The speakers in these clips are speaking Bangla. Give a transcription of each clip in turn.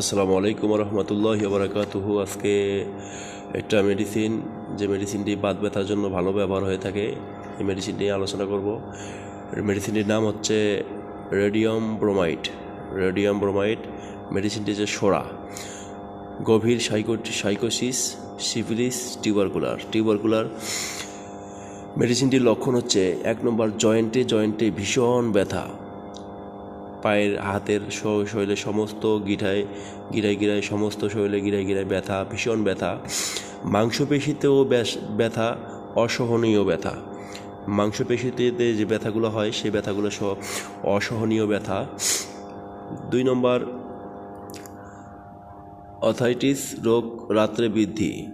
আসসালামু আলাইকুম রহমতুল্লাহ বারাকাতুহু আজকে একটা মেডিসিন যে মেডিসিনটি বাত ব্যথার জন্য ভালো ব্যবহার হয়ে থাকে, এই মেডিসিনটি আলোচনা করব। মেডিসিনটির নাম হচ্ছে রেডিয়াম ব্রোমাইড রেডিয়াম ব্রোমাইড মেডিসিনটি যে সোরা, গভীর সাইকো সাইকোসিস সিভিলিস টিউবারকুলার টিউবারকুলার মেডিসিনটির লক্ষণ হচ্ছে এক নম্বর জয়েন্টে জয়েন্টে ভীষণ ব্যথা। পায়ের হাতের শ- শরীরের সমস্ত গিঠায় গিরায় গিরায় সমস্ত শরীরে গিরায় গিরায় ব্যথা, ভীষণ ব্যথা। মাংসপেশিতেও ব্যথা, অসহনীয় ব্যথা। মাংসপেশিতে যে ব্যথাগুলো হয় সেই ব্যথাগুলো সহ অসহনীয় ব্যথা। দুই নম্বর অথাইটিস রোগ রাত্রে বৃদ্ধি।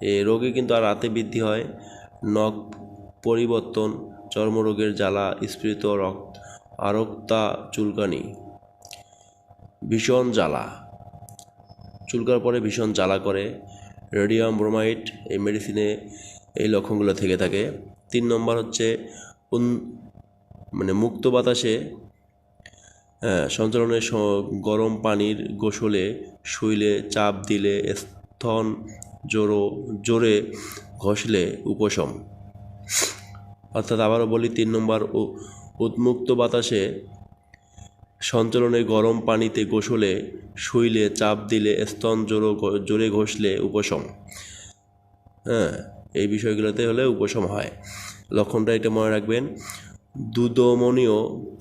এ রোগে কিন্তু আর রাতে বৃদ্ধি হয়। নখ পরিবর্তন, চর্মরোগের জ্বালা, স্ফীত, রক্ত আরক্তা চুলকানি। ভীষণ জ্বালা। চুলকার পরে ভীষণ জ্বালা করে। রেডিয়াম ব্রোমাইড এই মেডিসিনে এই লক্ষণগুলো থেকে থাকে। তিন নম্বর হচ্ছে উন মানে মুক্ত বাতাসে হ্যাঁ সঞ্চালনের গরম পানির গোসলে শুইলে, চাপ দিলে, স্তন জোরো জোরে ঘষলে উপশম। অর্থাৎ আবারও বলি, তিন নম্বর উ- উন্মুক্ত বাতাসে সঞ্চালনে গরম পানিতে গোসলে শুইলে, চাপ দিলে, স্তন জোরো জোরে ঘষলে উপশম। হ্যাঁ এই বিষয়গুলোতে হলে উপশম হয়। লক্ষণটা এটা মনে রাখবেন, দুদমনীয়,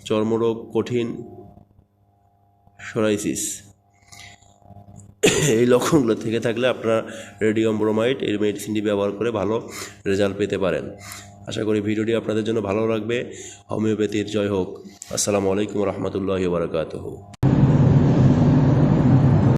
চর্মরোগ, কঠিন সরাইসিস এই লক্ষণগুলো থেকে থাকলে আপনারা রেডিয়াম ব্রোমাইড এই মেডিসিনটি ব্যবহার করে ভালো রেজাল্ট পেতে পারেন। আশা করি ভিডিওটি আপনাদের জন্য ভালো লাগবে। হোমিওপ্যাথির জয় হোক। আসসালামু আলাইকুম রহমতুল্লাহ বারকাতহ।